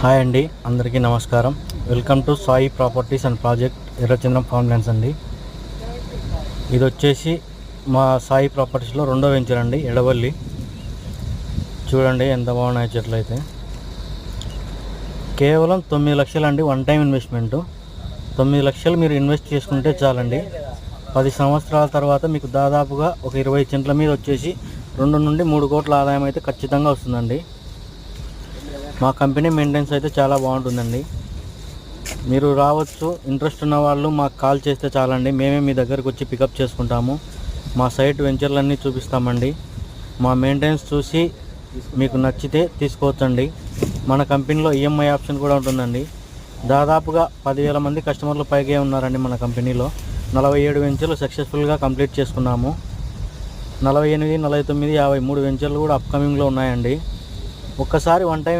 Hi అండి అందరికీ నమస్కారం. Welcome to Sai properties and project ఎర్రచంద్రం farm lands అండి. ఇది వచ్చేసి మా సాయి ప్రాపర్టీస్లో రెండో వెంచర్ అండి ఎడవల్లి. చూడండి ఎంత బాగున్నాయి చెట్లు అయితే. కేవలం తొమ్మిది లక్షలు అండి వన్ టైం ఇన్వెస్ట్మెంట్ తొమ్మిది లక్షలు మీరు ఇన్వెస్ట్ చేసుకుంటే చాలండి. పది సంవత్సరాల తర్వాత మీకు దాదాపుగా ఒక ఇరవై చెంట్ల మీద వచ్చేసి రెండు నుండి మూడు కోట్ల ఆదాయం అయితే ఖచ్చితంగా వస్తుందండి. మా కంపెనీ మెయింటెనెన్స్ అయితే చాలా బాగుంటుందండి. మీరు రావచ్చు ఇంట్రెస్ట్ ఉన్న వాళ్ళు మాకు కాల్ చేస్తే చాలండి. మేమే మీ దగ్గరకు వచ్చి పికప్ చేసుకుంటాము. మా సైట్ వెంచర్లన్నీ చూపిస్తామండి. మా మెయింటెనెన్స్ చూసి మీకు నచ్చితే తీసుకోవచ్చండి. మన కంపెనీలో ఈఎంఐ ఆప్షన్ కూడా ఉంటుందండి. దాదాపుగా పదివేల మంది కస్టమర్లు పైగే ఉన్నారండి మన కంపెనీలో. నలభై ఏడు వెంచర్లు సక్సెస్ఫుల్గా కంప్లీట్ చేసుకున్నాము. నలభై ఎనిమిది నలభై తొమ్మిది యాభై మూడు వెంచర్లు కూడా అప్కమింగ్లో ఉన్నాయండి. ఒక్కసారి వన్ టైం